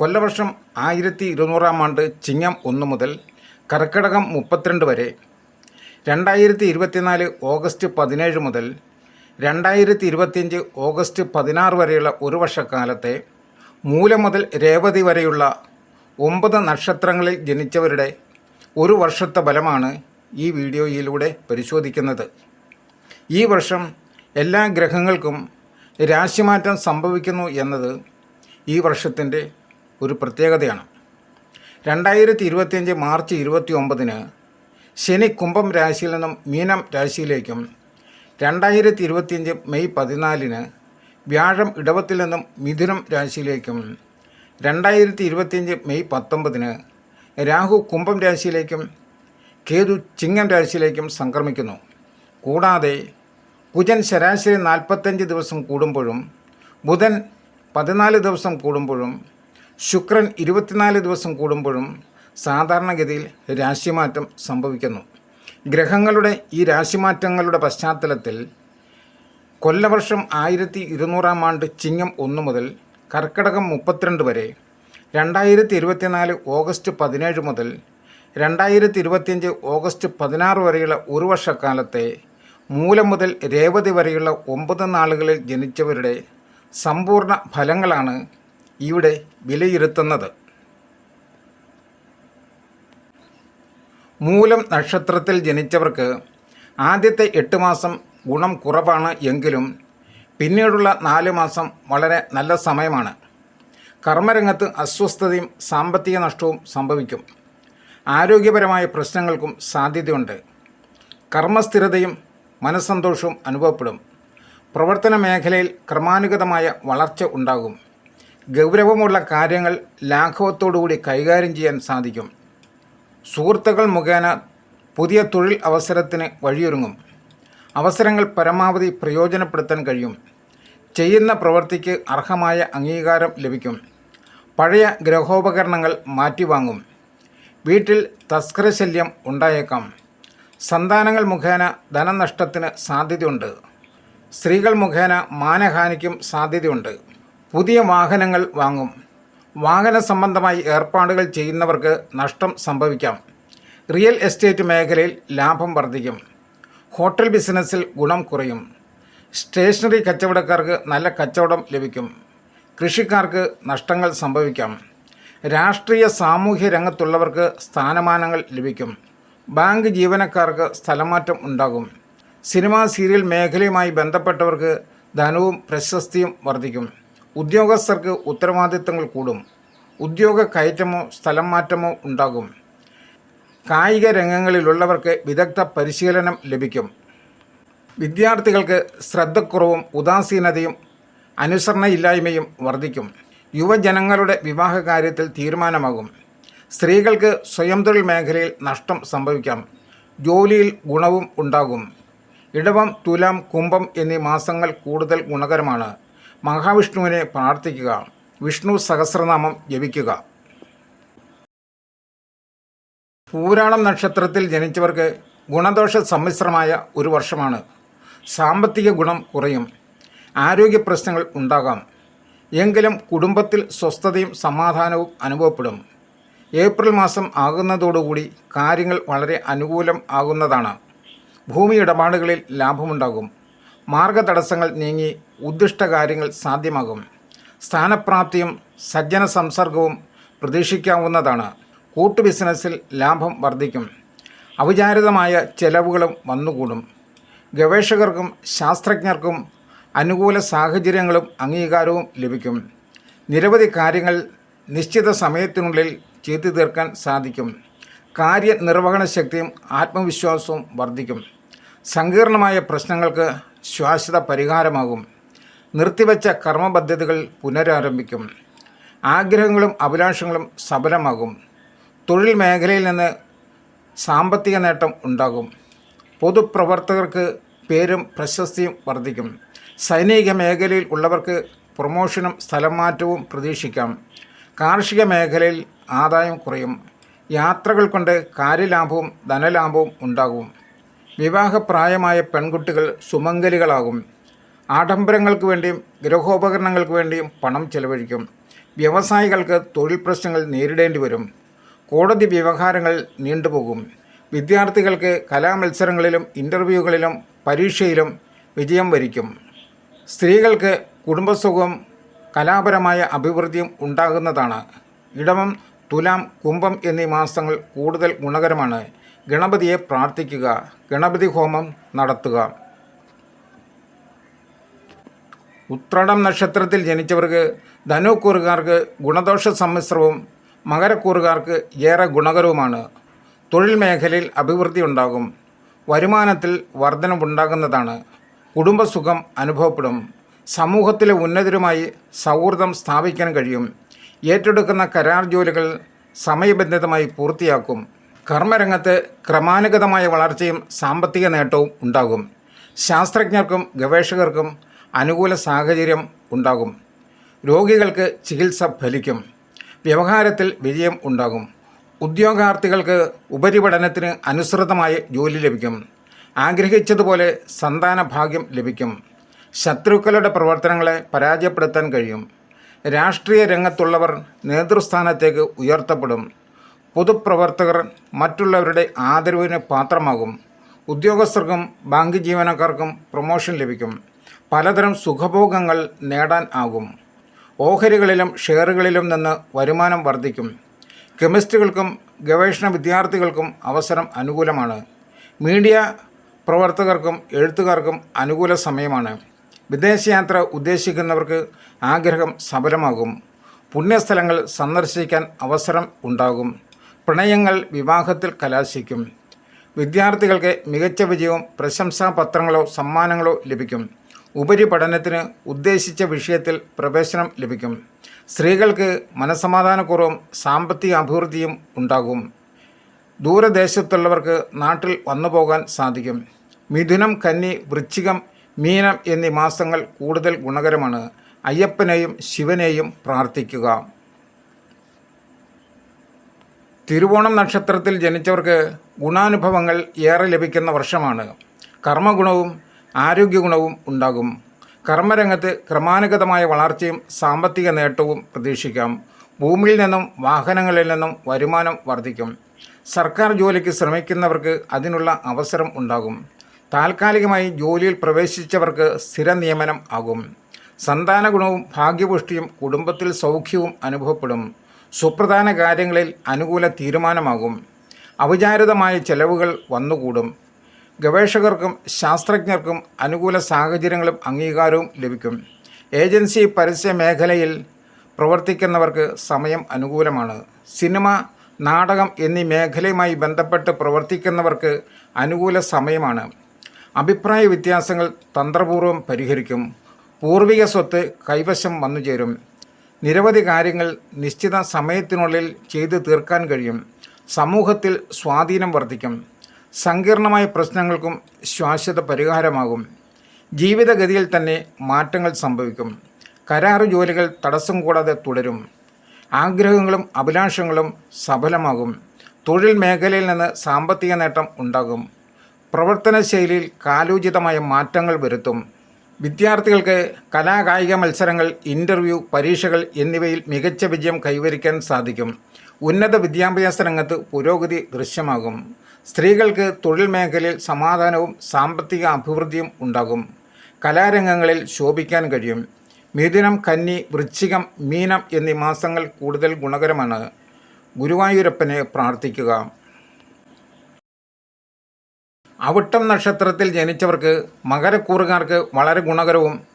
കൊല്ലവർഷം ആയിരത്തി ഇരുന്നൂറാം ആണ്ട് ചിങ്ങം ഒന്ന് മുതൽ കർക്കിടകം മുപ്പത്തിരണ്ട് വരെ രണ്ടായിരത്തി ഇരുപത്തിനാല് ഓഗസ്റ്റ് പതിനേഴ് മുതൽ രണ്ടായിരത്തി ഇരുപത്തിയഞ്ച് ഓഗസ്റ്റ് പതിനാറ് വരെയുള്ള ഒരു വർഷക്കാലത്തെ മൂല മുതൽ രേവതി വരെയുള്ള ഒമ്പത് നക്ഷത്രങ്ങളിൽ ജനിച്ചവരുടെ ഒരു വർഷത്തെ ഫലമാണ് ഈ വീഡിയോയിലൂടെ പരിശോധിക്കുന്നത്. ഈ വർഷം എല്ലാ ഗ്രഹങ്ങൾക്കും രാശിമാറ്റം സംഭവിക്കുന്നു എന്നത് ഈ വർഷത്തിന്റെ ഒരു പ്രത്യേകതയാണ്. രണ്ടായിരത്തി ഇരുപത്തിയഞ്ച് മാർച്ച് ഇരുപത്തി ഒമ്പതിന് ശനി കുംഭം രാശിയിൽ നിന്നും മീനം രാശിയിലേക്കും രണ്ടായിരത്തി ഇരുപത്തിയഞ്ച് മെയ് പതിനാലിന് വ്യാഴം ഇടവത്തിൽ നിന്നും മിഥുനം രാശിയിലേക്കും രണ്ടായിരത്തി ഇരുപത്തിയഞ്ച് മെയ് പത്തൊമ്പതിന് രാഹു കുംഭം രാശിയിലേക്കും കേതു ചിങ്ങം രാശിയിലേക്കും സംക്രമിക്കുന്നു. കൂടാതെ കുജൻ ശരാശരി നാൽപ്പത്തഞ്ച് ദിവസം കൂടുമ്പോഴും ബുധൻ പതിനാല് ദിവസം കൂടുമ്പോഴും ശുക്രൻ ഇരുപത്തിനാല് ദിവസം കൂടുമ്പോഴും സാധാരണഗതിയിൽ രാശിമാറ്റം സംഭവിക്കുന്നു. ഗ്രഹങ്ങളുടെ ഈ രാശിമാറ്റങ്ങളുടെ പശ്ചാത്തലത്തിൽ കൊല്ലവർഷം ആയിരത്തി ഇരുന്നൂറാം ആണ്ട് ചിങ്ങം ഒന്ന് മുതൽ കർക്കിടകം മുപ്പത്തിരണ്ട് വരെ രണ്ടായിരത്തി ഇരുപത്തിനാല് ഓഗസ്റ്റ് പതിനേഴ് മുതൽ രണ്ടായിരത്തി ഇരുപത്തിയഞ്ച് ഓഗസ്റ്റ് പതിനാറ് വരെയുള്ള ഒരു വർഷക്കാലത്തെ മൂലം മുതൽ രേവതി വരെയുള്ള ഒമ്പത് നാളുകളിൽ ജനിച്ചവരുടെ സമ്പൂർണ ഫലങ്ങളാണ് ഇവിടെ വിലയിരുത്തുന്നത്. മൂലം നക്ഷത്രത്തിൽ ജനിച്ചവർക്ക് ആദ്യത്തെ എട്ട് മാസം ഗുണം കുറവാണ് എങ്കിലും പിന്നീടുള്ള നാല് മാസം വളരെ നല്ല സമയമാണ്. കർമ്മരംഗത്ത് അസ്വസ്ഥതയും സാമ്പത്തിക നഷ്ടവും സംഭവിക്കും. ആരോഗ്യപരമായ പ്രശ്നങ്ങൾക്കും സാധ്യതയുണ്ട്. കർമ്മസ്ഥിരതയും മനസ്സന്തോഷവും അനുഭവപ്പെടും. പ്രവർത്തന മേഖലയിൽ ക്രമാനുഗതമായ വളർച്ച ഉണ്ടാകും. ഗൗരവമുള്ള കാര്യങ്ങൾ ലാഘവത്തോടുകൂടി കൈകാര്യം ചെയ്യാൻ സാധിക്കും. സുഹൃത്തുക്കൾ മുഖേന പുതിയ തൊഴിൽ അവസരത്തിന് വഴിയൊരുങ്ങും. അവസരങ്ങൾ പരമാവധി പ്രയോജനപ്പെടുത്താൻ കഴിയും. ചെയ്യുന്ന പ്രവൃത്തിക്ക് അർഹമായ അംഗീകാരം ലഭിക്കും. പഴയ ഗ്രഹോപകരണങ്ങൾ മാറ്റിവാങ്ങും. വീട്ടിൽ തസ്കരശല്യം ഉണ്ടായേക്കാം. സന്താനങ്ങൾ മുഖേന ധനനഷ്ടത്തിന് സാധ്യതയുണ്ട്. സ്ത്രീകൾ മുഖേന മാനഹാനിക്കും സാധ്യതയുണ്ട്. പുതിയ വാഹനങ്ങൾ വാങ്ങും. വാഹന സംബന്ധമായി ഏർപ്പാടുകൾ ചെയ്യുന്നവർക്ക് നഷ്ടം സംഭവിക്കാം. റിയൽ എസ്റ്റേറ്റ് മേഖലയിൽ ലാഭം വർദ്ധിക്കും. ഹോട്ടൽ ബിസിനസ്സിൽ ഗുണം കുറയും. സ്റ്റേഷനറി കച്ചവടക്കാർക്ക് നല്ല കച്ചവടം ലഭിക്കും. കൃഷിക്കാർക്ക് നഷ്ടങ്ങൾ സംഭവിക്കാം. രാഷ്ട്രീയ സാമൂഹ്യ രംഗത്തുള്ളവർക്ക് സ്ഥാനമാനങ്ങൾ ലഭിക്കും. ബാങ്ക് ജീവനക്കാർക്ക് സ്ഥലമാറ്റം ഉണ്ടാകും. സിനിമാ സീരിയൽ മേഖലയുമായി ബന്ധപ്പെട്ടവർക്ക് ധനവും പ്രശസ്തിയും വർദ്ധിക്കും. ഉദ്യോഗസ്ഥർക്ക് ഉത്തരവാദിത്തങ്ങൾ കൂടും. ഉദ്യോഗ കയറ്റമോ സ്ഥലം മാറ്റമോ ഉണ്ടാകും. കായിക രംഗങ്ങളിലുള്ളവർക്ക് വിദഗ്ധ പരിശീലനം ലഭിക്കും. വിദ്യാർത്ഥികൾക്ക് ശ്രദ്ധക്കുറവും ഉദാസീനതയും അനുസരണയില്ലായ്മയും വർദ്ധിക്കും. യുവജനങ്ങളുടെ വിവാഹ കാര്യത്തിൽ തീരുമാനമാകും. സ്ത്രീകൾക്ക് സ്വയം തൊഴിൽ മേഖലയിൽ നഷ്ടം സംഭവിക്കാം. ജോലിയിൽ ഗുണവും ഉണ്ടാകും. ഇടവം തുലാം കുംഭം എന്നീ മാസങ്ങൾ കൂടുതൽ ഗുണകരമാണ്. മഹാവിഷ്ണുവിനെ പ്രാർത്ഥിക്കുക. വിഷ്ണു സഹസ്രനാമം ജപിക്കുക. പൂരാളം നക്ഷത്രത്തിൽ ജനിച്ചവർക്ക് ഗുണദോഷ സമ്മിശ്രമായ ഒരു വർഷമാണ്. സാമ്പത്തിക ഗുണം കുറയും. ആരോഗ്യ പ്രശ്നങ്ങൾ ഉണ്ടാകാം. എങ്കിലും കുടുംബത്തിൽ സ്വസ്ഥതയും സമാധാനവും അനുഭവപ്പെടും. ഏപ്രിൽ മാസം ആകുന്നതോടുകൂടി കാര്യങ്ങൾ വളരെ അനുകൂലം ആകുന്നതാണ്. ഭൂമി ഇടപാടുകളിൽ ലാഭമുണ്ടാകും. മാർഗതടസ്സങ്ങൾ നീങ്ങി ഉദ്ദിഷ്ട കാര്യങ്ങൾ സാധ്യമാകും. സ്ഥാനപ്രാപ്തിയും സജ്ജന സംസർഗവും പ്രതീക്ഷിക്കാവുന്നതാണ്. കൂട്ടു ബിസിനസ്സിൽ ലാഭം വർദ്ധിക്കും. അവിചാരിതമായ ചെലവുകളും വന്നുകൂടും. ഗവേഷകർക്കും ശാസ്ത്രജ്ഞർക്കും അനുകൂല സാഹചര്യങ്ങളും അംഗീകാരവും ലഭിക്കും. നിരവധി കാര്യങ്ങൾ നിശ്ചിത സമയത്തിനുള്ളിൽ ചെയ്തു തീർക്കാൻ സാധിക്കും. കാര്യനിർവഹണ ശക്തിയും ആത്മവിശ്വാസവും വർദ്ധിക്കും. സങ്കീർണമായ പ്രശ്നങ്ങൾക്ക് ശാശ്വത പരിഹാരമാകും. നിർത്തിവച്ച കർമ്മപദ്ധതികൾ പുനരാരംഭിക്കും. ആഗ്രഹങ്ങളും അഭിലാഷങ്ങളും സഫലമാകും തൊഴിൽ മേഖലയിൽ നിന്ന് സാമ്പത്തിക നേട്ടം ഉണ്ടാകും. പൊതുപ്രവർത്തകർക്ക് പേരും പ്രശസ്തിയും വർദ്ധിക്കും. സൈനിക മേഖലയിൽ ഉള്ളവർക്ക് പ്രൊമോഷനും സ്ഥലം മാറ്റവും പ്രതീക്ഷിക്കാം. കാർഷിക മേഖലയിൽ ആദായം കുറയും. യാത്രകൾ കൊണ്ട് കാര്യലാഭവും ധനലാഭവും ഉണ്ടാകും. വിവാഹപ്രായമായ പെൺകുട്ടികൾ സുമംഗലികളാകും. ആഡംബരങ്ങൾക്ക് വേണ്ടിയും ഗൃഹോപകരണങ്ങൾക്ക് വേണ്ടിയും പണം ചെലവഴിക്കും. വ്യവസായികൾക്ക് തൊഴിൽ പ്രശ്നങ്ങൾ നേരിടേണ്ടി വരും. കോടതി വ്യവഹാരങ്ങൾ നീണ്ടുപോകും. വിദ്യാർത്ഥികൾക്ക് കലാമത്സരങ്ങളിലും ഇന്റർവ്യൂകളിലും പരീക്ഷയിലും വിജയം വരിക്കും. സ്ത്രീകൾക്ക് കുടുംബസുഖവും കലാപരമായ അഭിവൃദ്ധിയും ഉണ്ടാകുന്നതാണ്. ഇടവം തുലാം കുംഭം എന്നീ മാസങ്ങൾ കൂടുതൽ ഗുണകരമാണ്. ഗണപതിയെ പ്രാർത്ഥിക്കുക ഗണപതി ഹോമം നടത്തുക. ഉത്രാടം നക്ഷത്രത്തിൽ ജനിച്ചവർക്ക് ധനുക്കൂറുകാർക്ക് ഗുണദോഷ സമ്മിശ്രവും മകരക്കൂറുകാർക്ക് ഏറെ ഗുണകരവുമാണ്. തൊഴിൽ മേഖലയിൽ അഭിവൃദ്ധി ഉണ്ടാകും. വരുമാനത്തിൽ വർധനവുണ്ടാകുന്നതാണ്. കുടുംബസുഖം അനുഭവപ്പെടും. സമൂഹത്തിലെ ഉന്നതരുമായി സൗഹൃദം സ്ഥാപിക്കാൻ കഴിയും. ഏറ്റെടുക്കുന്ന കരാർ ജോലികൾ സമയബന്ധിതമായി പൂർത്തിയാക്കും. കർമ്മരംഗത്ത് ക്രമാനുഗതമായ വളർച്ചയും സാമ്പത്തിക നേട്ടവും ഉണ്ടാകും. ശാസ്ത്രജ്ഞർക്കും ഗവേഷകർക്കും അനുകൂല സാഹചര്യം ഉണ്ടാകും. രോഗികൾക്ക് ചികിത്സ ഫലിക്കും. വ്യവഹാരത്തിൽ വിജയം ഉണ്ടാകും. ഉദ്യോഗാർത്ഥികൾക്ക് ഉപരിപഠനത്തിന് അനുസൃതമായ ജോലി ലഭിക്കും. ആഗ്രഹിച്ചതുപോലെ സന്താന ഭാഗ്യം ലഭിക്കും. ശത്രുക്കളുടെ പ്രവർത്തനങ്ങളെ പരാജയപ്പെടുത്താൻ കഴിയും. രാഷ്ട്രീയ രംഗത്തുള്ളവർ നേതൃസ്ഥാനത്തേക്ക് ഉയർത്തപ്പെടും. പൊതുപ്രവർത്തകർ മറ്റുള്ളവരുടെ ആദരവിന് പാത്രമാകും. ഉദ്യോഗസ്ഥർക്കും ബാങ്ക് ജീവനക്കാർക്കും പ്രൊമോഷൻ ലഭിക്കും. പലതരം സുഖഭോഗങ്ങൾ നേടാൻ ആകും. ഓഹരികളിലും ഷെയറുകളിലും നിന്ന് വരുമാനം വർദ്ധിക്കും. കെമിസ്റ്റുകൾക്കും ഗവേഷണ വിദ്യാർത്ഥികൾക്കും അവസരം അനുകൂലമാണ്. മീഡിയ പ്രവർത്തകർക്കും എഴുത്തുകാർക്കും അനുകൂല സമയമാണ്. വിദേശയാത്ര ഉദ്ദേശിക്കുന്നവർക്ക് ആഗ്രഹം സഫലമാകും പുണ്യസ്ഥലങ്ങൾ സന്ദർശിക്കാൻ അവസരം ഉണ്ടാകും. പ്രണയങ്ങൾ വിവാഹത്തിൽ കലാശിക്കും. വിദ്യാർത്ഥികൾക്ക് മികച്ച വിജയവും പ്രശംസാപത്രങ്ങളോ സമ്മാനങ്ങളോ ലഭിക്കും. ഉപരിപഠനത്തിന് ഉദ്ദേശിച്ച വിഷയത്തിൽ പ്രവേശനം ലഭിക്കും. സ്ത്രീകൾക്ക് മനസമാധാനക്കുറവും സാമ്പത്തിക അഭിവൃദ്ധിയും ഉണ്ടാകും. ദൂരദേശത്തുള്ളവർക്ക് നാട്ടിൽ വന്നു പോകാൻ സാധിക്കും. മിഥുനം കന്നി വൃശ്ചികം മീനം എന്നീ മാസങ്ങൾ കൂടുതൽ ഗുണകരമാണ്. അയ്യപ്പനെയും ശിവനെയും പ്രാർത്ഥിക്കുക. തിരുവോണം നക്ഷത്രത്തിൽ ജനിച്ചവർക്ക് ഗുണാനുഭവങ്ങൾ ഏറെ ലഭിക്കുന്ന വർഷമാണ്. കർമ്മഗുണവും ആരോഗ്യഗുണവും ഉണ്ടാകും. കർമ്മരംഗത്ത് ക്രമാനുഗതമായ വളർച്ചയും സാമ്പത്തിക നേട്ടവും പ്രതീക്ഷിക്കാം. ഭൂമിയിൽ നിന്നും വാഹനങ്ങളിൽ നിന്നും വരുമാനം വർദ്ധിക്കും. സർക്കാർ ജോലിക്ക് ശ്രമിക്കുന്നവർക്ക് അതിനുള്ള അവസരം ഉണ്ടാകും. താൽക്കാലികമായി ജോലിയിൽ പ്രവേശിച്ചവർക്ക് സ്ഥിര നിയമനം ആകും. സന്താന ഗുണവും ഭാഗ്യപുഷ്ടിയും കുടുംബത്തിൽ സൗഖ്യവും അനുഭവപ്പെടും. സുപ്രധാന കാര്യങ്ങളിൽ അനുകൂല തീരുമാനമാകും. അവിചാരിതമായ ചെലവുകൾ വന്നുകൂടും. ഗവേഷകർക്കും ശാസ്ത്രജ്ഞർക്കും അനുകൂല സാഹചര്യങ്ങളും അംഗീകാരവും ലഭിക്കും. ഏജൻസി പരസ്യ മേഖലയിൽ പ്രവർത്തിക്കുന്നവർക്ക് സമയം അനുകൂലമാണ്. സിനിമ നാടകം എന്നീ മേഖലയുമായി ബന്ധപ്പെട്ട് പ്രവർത്തിക്കുന്നവർക്ക് അനുകൂല സമയമാണ്. അഭിപ്രായ വ്യത്യാസങ്ങൾ തന്ത്രപൂർവം പരിഹരിക്കും. പൂർവിക സ്വത്ത് കൈവശം വന്നു ചേരും. നിരവധി കാര്യങ്ങൾ നിശ്ചിത സമയത്തിനുള്ളിൽ ചെയ്തു തീർക്കാൻ കഴിയും. സമൂഹത്തിൽ സ്വാധീനം വർദ്ധിക്കും. സങ്കീർണമായ പ്രശ്നങ്ങൾക്കും ശാശ്വത പരിഹാരമാകും. ജീവിതഗതിയിൽ തന്നെ മാറ്റങ്ങൾ സംഭവിക്കും. കരാറ് ജോലികൾ തടസ്സം കൂടാതെ തുടരും. ആഗ്രഹങ്ങളും അഭിലാഷങ്ങളും സഫലമാകും. തൊഴിൽ മേഖലയിൽ നിന്ന് സാമ്പത്തിക നേട്ടം ഉണ്ടാകും. പ്രവർത്തന ശൈലിയിൽ കാലോചിതമായ മാറ്റങ്ങൾ വരുത്തും. വിദ്യാർത്ഥികൾക്ക് കലാകായിക മത്സരങ്ങൾ ഇന്റർവ്യൂ പരീക്ഷകൾ എന്നിവയിൽ മികച്ച വിജയം കൈവരിക്കാൻ സാധിക്കും. ഉന്നത വിദ്യാഭ്യാസ രംഗത്ത് പുരോഗതി ദൃശ്യമാകും. സ്ത്രീകൾക്ക് തൊഴിൽ മേഖലയിൽ സമാധാനവും സാമ്പത്തിക അഭിവൃദ്ധിയും ഉണ്ടാകും. കലാരംഗങ്ങളിൽ ശോഭിക്കാൻ കഴിയും. മിഥുനം കന്നി വൃശ്ചികം മീനം എന്നീ മാസങ്ങൾ കൂടുതൽ ഗുണകരമാണ്. ഗുരുവായൂരപ്പനെ പ്രാർത്ഥിക്കുക. അവിട്ടം നക്ഷത്രത്തിൽ ജനിച്ചവർക്ക് മകരക്കൂറുകാർക്ക് വളരെ ഗുണകരവും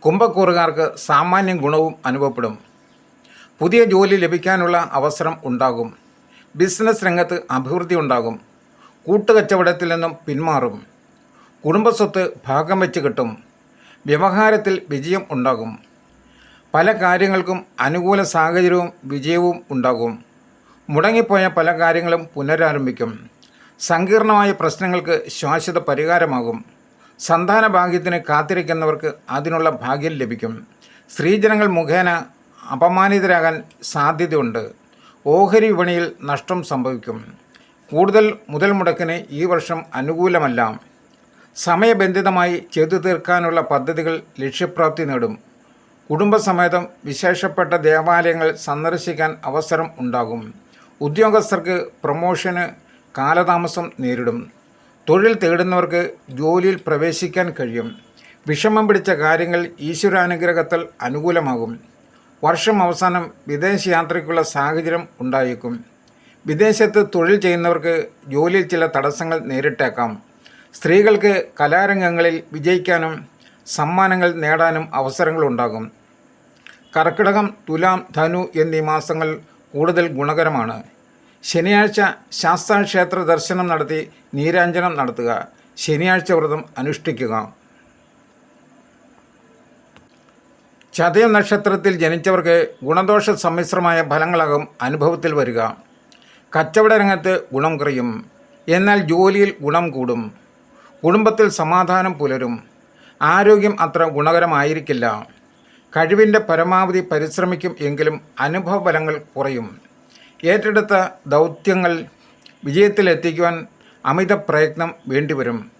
കുംഭക്കൂറുകാർക്ക് സാമാന്യ ഗുണവും അനുഭവപ്പെടും. പുതിയ ജോലി ലഭിക്കാനുള്ള അവസരം ഉണ്ടാകും. ബിസിനസ് രംഗത്ത് അഭിവൃദ്ധി ഉണ്ടാകും. കൂട്ടുകച്ചവടത്തിൽ നിന്നും പിന്മാറും. കുടുംബസ്വത്ത് ഭാഗം വെച്ച് കിട്ടും. വ്യവഹാരത്തിൽ വിജയം ഉണ്ടാകും. പല കാര്യങ്ങൾക്കും അനുകൂല സാഹചര്യവും വിജയവും ഉണ്ടാകും. മുടങ്ങിപ്പോയ പല കാര്യങ്ങളും പുനരാരംഭിക്കും. സങ്കീർണമായ പ്രശ്നങ്ങൾക്ക് ശാശ്വത പരിഹാരമാകും. സന്താന ഭാഗ്യത്തിന് കാത്തിരിക്കുന്നവർക്ക് അതിനുള്ള ഭാഗ്യം ലഭിക്കും. സ്ത്രീജനങ്ങൾ മുഖേന അപമാനിതരാകാൻ സാധ്യതയുണ്ട്. ഓഹരി വിപണിയിൽ നഷ്ടം സംഭവിക്കും. കൂടുതൽ മുതൽ മുടക്കിന് ഈ വർഷം അനുകൂലമല്ല. സമയബന്ധിതമായി ചെയ്തു തീർക്കാനുള്ള പദ്ധതികൾ ലക്ഷ്യപ്രാപ്തി നേടും. കുടുംബസമേതം വിശേഷപ്പെട്ട ദേവാലയങ്ങൾ സന്ദർശിക്കാൻ അവസരം ഉണ്ടാകും. ഉദ്യോഗസ്ഥർക്ക് പ്രൊമോഷന് കാലതാമസം നേരിടും. തൊഴിൽ തേടുന്നവർക്ക് ജോലിയിൽ പ്രവേശിക്കാൻ കഴിയും. വിഷമം പിടിച്ച കാര്യങ്ങൾ ഈശ്വരാനുഗ്രഹത്താൽ അനുകൂലമാകും. വർഷം അവസാനം വിദേശയാത്രയ്ക്കുള്ള സാഹചര്യം ഉണ്ടായേക്കും. വിദേശത്ത് തൊഴിൽ ചെയ്യുന്നവർക്ക് ജോലിയിൽ ചില തടസ്സങ്ങൾ നേരിട്ടേക്കാം. സ്ത്രീകൾക്ക് കലാരംഗങ്ങളിൽ വിജയിക്കാനും സമ്മാനങ്ങൾ നേടാനും അവസരങ്ങളുണ്ടാകും കർക്കിടകം തുലാം ധനു എന്നീ മാസങ്ങൾ കൂടുതൽ ഗുണകരമാണ്. ശനിയാഴ്ച ശാസ്താക്ഷേത്ര ദർശനം നടത്തി നീരാഞ്ജനം നടത്തുക. ശനിയാഴ്ച വ്രതം അനുഷ്ഠിക്കുക. ചതയ നക്ഷത്രത്തിൽ ജനിച്ചവർക്ക് ഗുണദോഷ സമ്മിശ്രമായ ഫലങ്ങളാകും അനുഭവത്തിൽ വരിക. കച്ചവട രംഗത്ത് ഗുണം കുറയും. എന്നാൽ ജോലിയിൽ ഗുണം കൂടും. കുടുംബത്തിൽ സമാധാനം പുലരും. ആരോഗ്യം അത്ര ഗുണകരമായിരിക്കില്ല. കഴിവിന്റെ പരമാവധി പരിശ്രമിക്കും എങ്കിലും അനുഭവഫലങ്ങൾ കുറയും. ഏറ്റെടുത്ത ദൗത്യങ്ങൾ വിജയത്തിലെത്തിക്കുവാൻ അമിത പ്രയത്നം വേണ്ടിവരും.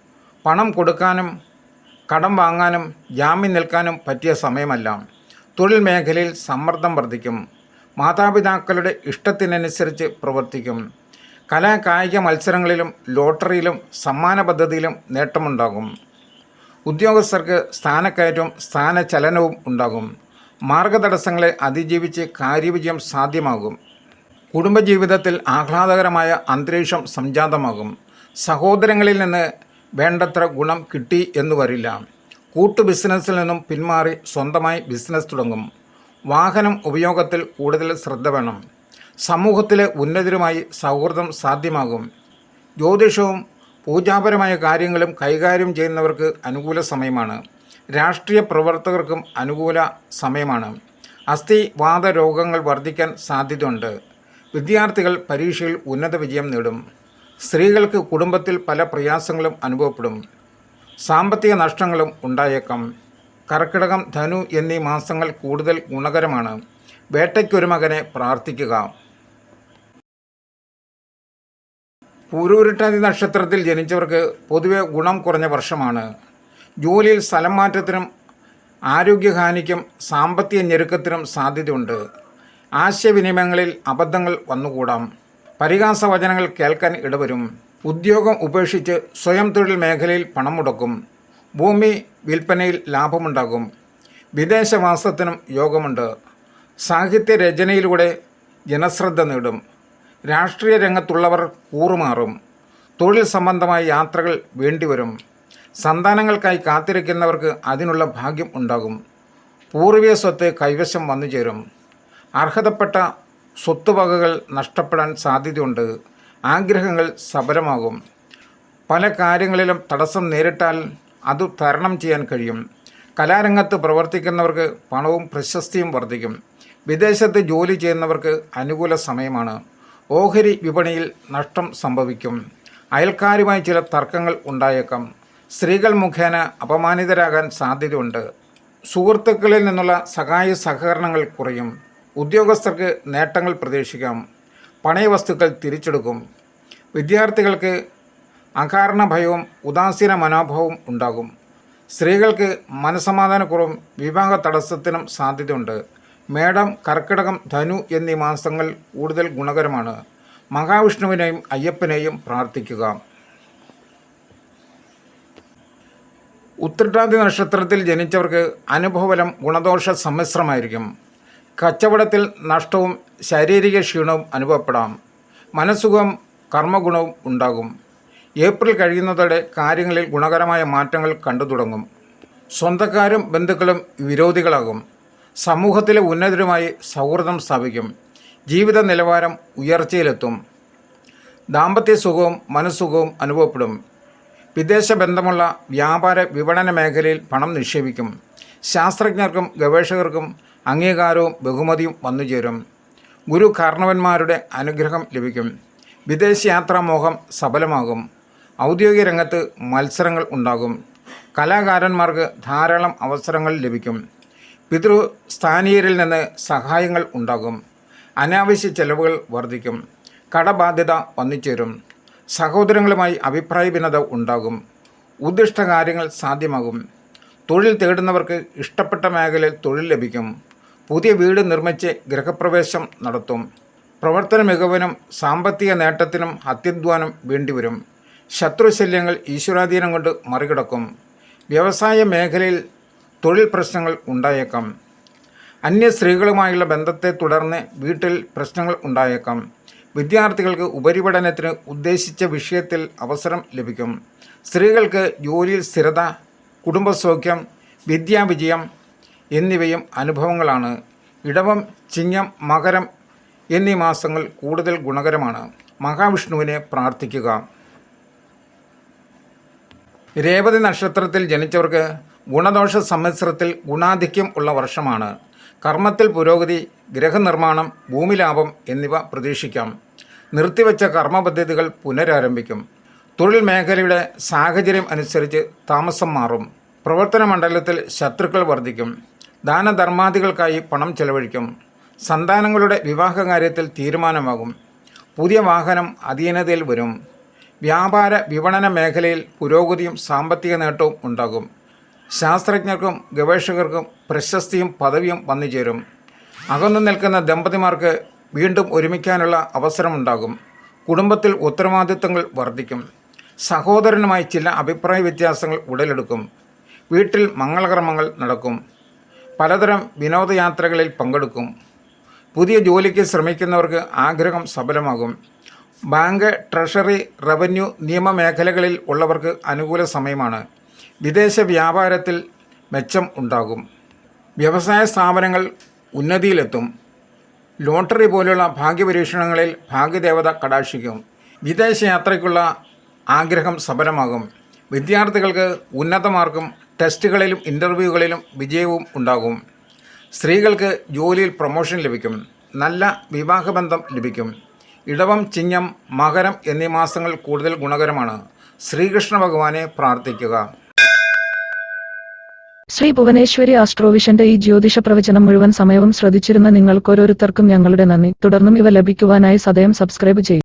പണം കൊടുക്കാനും കടം വാങ്ങാനും ജാമ്യം നിൽക്കാനും പറ്റിയ സമയമല്ല. തൊഴിൽ മേഖലയിൽ സമ്മർദ്ദം വർദ്ധിക്കും. മാതാപിതാക്കളുടെ ഇഷ്ടത്തിനനുസരിച്ച് പ്രവർത്തിക്കും. കലാ കായിക മത്സരങ്ങളിലും ലോട്ടറിയിലും സമ്മാന പദ്ധതിയിലും നേട്ടമുണ്ടാകും. ഉദ്യോഗസ്ഥർക്ക് സ്ഥാനക്കയറ്റവും സ്ഥാനചലനവും ഉണ്ടാകും. മാർഗതടസ്സങ്ങളെ അതിജീവിച്ച് കാര്യവിജയം സാധ്യമാകും. കുടുംബജീവിതത്തിൽ ആഹ്ലാദകരമായ അന്തരീക്ഷം സംജാതമാകും. സഹോദരങ്ങളിൽ നിന്ന് വേണ്ടത്ര ഗുണം കിട്ടി എന്ന് വരില്ല. കൂട്ടു ബിസിനസ്സിൽ നിന്നും പിന്മാറി സ്വന്തമായി ബിസിനസ് തുടങ്ങും. വാഹനം ഉപയോഗത്തിൽ കൂടുതൽ ശ്രദ്ധ വേണം. സമൂഹത്തിലെ ഉന്നതരുമായി സൗഹൃദം സാധ്യമാകും. ജ്യോതിഷവും പൂജാപരമായ കാര്യങ്ങളും കൈകാര്യം ചെയ്യുന്നവർക്ക് അനുകൂല സമയമാണ്. രാഷ്ട്രീയ പ്രവർത്തകർക്കും അനുകൂല സമയമാണ്. അസ്ഥി വാദ രോഗങ്ങൾ വർദ്ധിക്കാൻ സാധ്യതയുണ്ട്. വിദ്യാർത്ഥികൾ പരീക്ഷയിൽ ഉന്നത വിജയം നേടും. സ്ത്രീകൾക്ക് കുടുംബത്തിൽ പല പ്രയാസങ്ങളും അനുഭവപ്പെടും. സാമ്പത്തിക നഷ്ടങ്ങളും ഉണ്ടായേക്കാം. കർക്കിടകം ധനു എന്നീ മാസങ്ങൾ കൂടുതൽ ഗുണകരമാണ്. വേട്ടയ്ക്കൊരു മകനെ പ്രാർത്ഥിക്കുക. പൂരൂരിട്ടാതി നക്ഷത്രത്തിൽ ജനിച്ചവർക്ക് പൊതുവെ ഗുണം കുറഞ്ഞ വർഷമാണ്. ജോലിയിൽ സ്ഥലം മാറ്റത്തിനും ആരോഗ്യഹാനിക്കും സാമ്പത്തിക ഞെരുക്കത്തിനും സാധ്യതയുണ്ട്. ആശയവിനിമയങ്ങളിൽ അബദ്ധങ്ങൾ വന്നുകൂടാം. പരിഹാസ പരിഹാസവചനങ്ങൾ കേൾക്കാൻ ഇടവരും. ഉദ്യോഗം ഉപേക്ഷിച്ച് സ്വയം തൊഴിൽ മേഖലയിൽ പണം മുടക്കും. ഭൂമി വിൽപ്പനയിൽ ലാഭമുണ്ടാകും. വിദേശവാസത്തിനും യോഗമുണ്ട്. സാഹിത്യ രചനയിലൂടെ ജനശ്രദ്ധ നേടും. രാഷ്ട്രീയ രംഗത്തുള്ളവർ കൂറുമാറും. തൊഴിൽ സംബന്ധമായ യാത്രകൾ വേണ്ടിവരും. സന്താനങ്ങൾക്കായി കാത്തിരിക്കുന്നവർക്ക് അതിനുള്ള ഭാഗ്യം ഉണ്ടാകും. പൂർവീയ സ്വത്ത് കൈവശം വന്നു ചേരും. അർഹതപ്പെട്ട സ്വത്തുവകകൾ നഷ്ടപ്പെടാൻ സാധ്യതയുണ്ട്. ആഗ്രഹങ്ങൾ സബലമാകും. പല കാര്യങ്ങളിലും തടസ്സം നേരിട്ടാൽ അത് തരണം ചെയ്യാൻ കഴിയും. കലാരംഗത്ത് പ്രവർത്തിക്കുന്നവർക്ക് പണവും പ്രശസ്തിയും വർദ്ധിക്കും. വിദേശത്ത് ജോലി ചെയ്യുന്നവർക്ക് അനുകൂല സമയമാണ്. ഓഹരി വിപണിയിൽ നഷ്ടം സംഭവിക്കും. അയൽക്കാരുമായി ചില തർക്കങ്ങൾ ഉണ്ടായേക്കാം. സ്ത്രീകൾ മുഖേന അപമാനിതരാകാൻ സാധ്യതയുണ്ട്. സുഹൃത്തുക്കളിൽ നിന്നുള്ള സഹായ സഹകരണങ്ങൾ കുറയും. ഉദ്യോഗസ്ഥർക്ക് നേട്ടങ്ങൾ പ്രതീക്ഷിക്കാം. പണയവസ്തുക്കൾ തിരിച്ചെടുക്കും. വിദ്യാർത്ഥികൾക്ക് അകാരണ ഭയവും ഉദാസീന മനോഭാവവും ഉണ്ടാകും. സ്ത്രീകൾക്ക് മനസമാധാനക്കുറവും വിവാഹ തടസ്സത്തിനും സാധ്യതയുണ്ട്. മേടം കർക്കിടകം ധനു എന്നീ മാസങ്ങൾ കൂടുതൽ ഗുണകരമാണ്. മഹാവിഷ്ണുവിനെയും അയ്യപ്പനെയും പ്രാർത്ഥിക്കുക. ഉത്രട്ടാതി നക്ഷത്രത്തിൽ ജനിച്ചവർക്ക് അനുഭവലം ഗുണദോഷ സമ്മിശ്രമായിരിക്കും. കച്ചവടത്തിൽ നഷ്ടവും ശാരീരിക ക്ഷീണവും അനുഭവപ്പെടാം. മനസ്സുഖം കർമ്മഗുണവും ഉണ്ടാകും. ഏപ്രിൽ കഴിയുന്നതോടെ കാര്യങ്ങളിൽ ഗുണകരമായ മാറ്റങ്ങൾ കണ്ടു തുടങ്ങും. സ്വന്തക്കാരും ബന്ധുക്കളും വിരോധികളാകും. സമൂഹത്തിലെ ഉന്നതരുമായി സൗഹൃദം സ്ഥാപിക്കും. ജീവിത നിലവാരം ഉയർച്ചയിലെത്തും. ദാമ്പത്യ സുഖവും മനസ്സുഖവും അനുഭവപ്പെടും. വിദേശ ബന്ധമുള്ള വ്യാപാര വിപണന മേഖലയിൽ പണം നിക്ഷേപിക്കും. ശാസ്ത്രജ്ഞർക്കും ഗവേഷകർക്കും അംഗീകാരവും ബഹുമതിയും വന്നുചേരും ഗുരു കർണവന്മാരുടെ അനുഗ്രഹം ലഭിക്കും. വിദേശയാത്രാമോഹം സഫലമാകും. ഔദ്യോഗിക രംഗത്ത് മത്സരങ്ങൾ ഉണ്ടാകും. കലാകാരന്മാർക്ക് ധാരാളം അവസരങ്ങൾ ലഭിക്കും. പിതൃ സ്ഥാനീയരിൽ നിന്ന് സഹായങ്ങൾ ഉണ്ടാകും. അനാവശ്യ ചെലവുകൾ വർദ്ധിക്കും. കടബാധ്യത വന്നുചേരും സഹോദരങ്ങളുമായി അഭിപ്രായ ഭിന്നത ഉണ്ടാകും. ഉദ്ദിഷ്ട കാര്യങ്ങൾ സാധ്യമാകും. തൊഴിൽ തേടുന്നവർക്ക് ഇഷ്ടപ്പെട്ട മേഖലയിൽ തൊഴിൽ ലഭിക്കും. പുതിയ വീട് നിർമ്മിച്ച് ഗൃഹപ്രവേശം നടത്തും. പ്രവർത്തന മികവിനും സാമ്പത്തിക നേട്ടത്തിനും അത്യധ്വാനം വേണ്ടിവരും. ശത്രുശല്യങ്ങൾ ഈശ്വരാധീനം കൊണ്ട് മറികടക്കും. വ്യവസായ മേഖലയിൽ തൊഴിൽ പ്രശ്നങ്ങൾ ഉണ്ടായേക്കാം. അന്യ സ്ത്രീകളുമായുള്ള ബന്ധത്തെ തുടർന്ന് വീട്ടിൽ പ്രശ്നങ്ങൾ ഉണ്ടായേക്കാം. വിദ്യാർത്ഥികൾക്ക് ഉപരിപഠനത്തിന് ഉദ്ദേശിച്ച വിഷയത്തിൽ അവസരം ലഭിക്കും. സ്ത്രീകൾക്ക് ജോലിയിൽ സ്ഥിരത കുടുംബസൗഖ്യം വിദ്യാവിജയം എന്നിവയും അനുഭവങ്ങളാണ്. ഇടവം ചിങ്ങം മകരം എന്നീ മാസങ്ങൾ കൂടുതൽ ഗുണകരമാണ്. മഹാവിഷ്ണുവിനെ പ്രാർത്ഥിക്കുക. രേവതി നക്ഷത്രത്തിൽ ജനിച്ചവർക്ക് ഗുണദോഷ സമ്മിശ്രത്തിൽ ഗുണാധിക്യം ഉള്ള വർഷമാണ്. കർമ്മത്തിൽ പുരോഗതി ഗ്രഹനിർമ്മാണം ഭൂമിലാഭം എന്നിവ പ്രതീക്ഷിക്കാം. നിർത്തിവെച്ച കർമ്മപദ്ധതികൾ പുനരാരംഭിക്കും. തൊഴിൽ മേഖലയുടെ സാഹചര്യം അനുസരിച്ച് താമസം മാറും. പ്രവർത്തന മണ്ഡലത്തിൽ ശത്രുക്കൾ വർദ്ധിക്കും. ദാനധർമാദികൾക്കായി പണം ചെലവഴിക്കും. സന്താനങ്ങളുടെ വിവാഹകാര്യത്തിൽ തീരുമാനമാകും. പുതിയ വാഹനം അധീനതയിൽ വരും. വ്യാപാര വിപണന മേഖലയിൽ പുരോഗതിയും സാമ്പത്തിക നേട്ടവും ഉണ്ടാകും. ശാസ്ത്രജ്ഞർക്കും ഗവേഷകർക്കും പ്രശസ്തിയും പദവിയും വന്നു ചേരും. അകന്നു നിൽക്കുന്ന ദമ്പതിമാർക്ക് വീണ്ടും ഒരുമിക്കാനുള്ള അവസരമുണ്ടാകും. കുടുംബത്തിൽ ഉത്തരവാദിത്തങ്ങൾ വർദ്ധിക്കും. സഹോദരനുമായി ചില അഭിപ്രായ വ്യത്യാസങ്ങൾ ഉടലെടുക്കും. വീട്ടിൽ മംഗളകർമ്മങ്ങൾ നടക്കും. പലതരം വിനോദയാത്രകളിൽ പങ്കെടുക്കും. പുതിയ ജോലിക്ക് ശ്രമിക്കുന്നവർക്ക് ആഗ്രഹം സഫലമാകും. ബാങ്ക് ട്രഷറി റവന്യൂ നിയമമേഖലകളിൽ ഉള്ളവർക്ക് അനുകൂല സമയമാണ്. വിദേശ വ്യാപാരത്തിൽ മെച്ചം ഉണ്ടാകും. വ്യവസായ സ്ഥാപനങ്ങൾ ഉന്നതിയിലെത്തും. ലോട്ടറി പോലുള്ള ഭാഗ്യപരീക്ഷണങ്ങളിൽ ഭാഗ്യദേവത കടാക്ഷിക്കും. വിദേശയാത്രയ്ക്കുള്ള ആഗ്രഹം സഫലമാകും. വിദ്യാർത്ഥികൾക്ക് ഉന്നത മാർക്കും ടെസ്റ്റുകളിലും ഇന്റർവ്യൂകളിലും വിജയവും ഉണ്ടാകും. സ്ത്രീകൾക്ക് ജോലിയിൽ പ്രൊമോഷൻ ലഭിക്കും. നല്ല വിവാഹബന്ധം ലഭിക്കും. ഇടവം ചിങ്ങം മകരം എന്നീ മാസങ്ങൾ കൂടുതൽ ഗുണകരമാണ്. ശ്രീകൃഷ്ണ ഭഗവാനെ പ്രാർത്ഥിക്കുക. ശ്രീ ഭുവനേശ്വരി ആസ്ട്രോവിഷന്റെ ഈ ജ്യോതിഷ പ്രവചനം മുഴുവൻ സമയവും ശ്രദ്ധിച്ചിരുന്ന നിങ്ങൾക്കോരോരുത്തർക്കും ഞങ്ങളുടെ നന്ദി. തുടർന്നും ഇവ ലഭിക്കുവാനായി സദയം സബ്സ്ക്രൈബ് ചെയ്യും.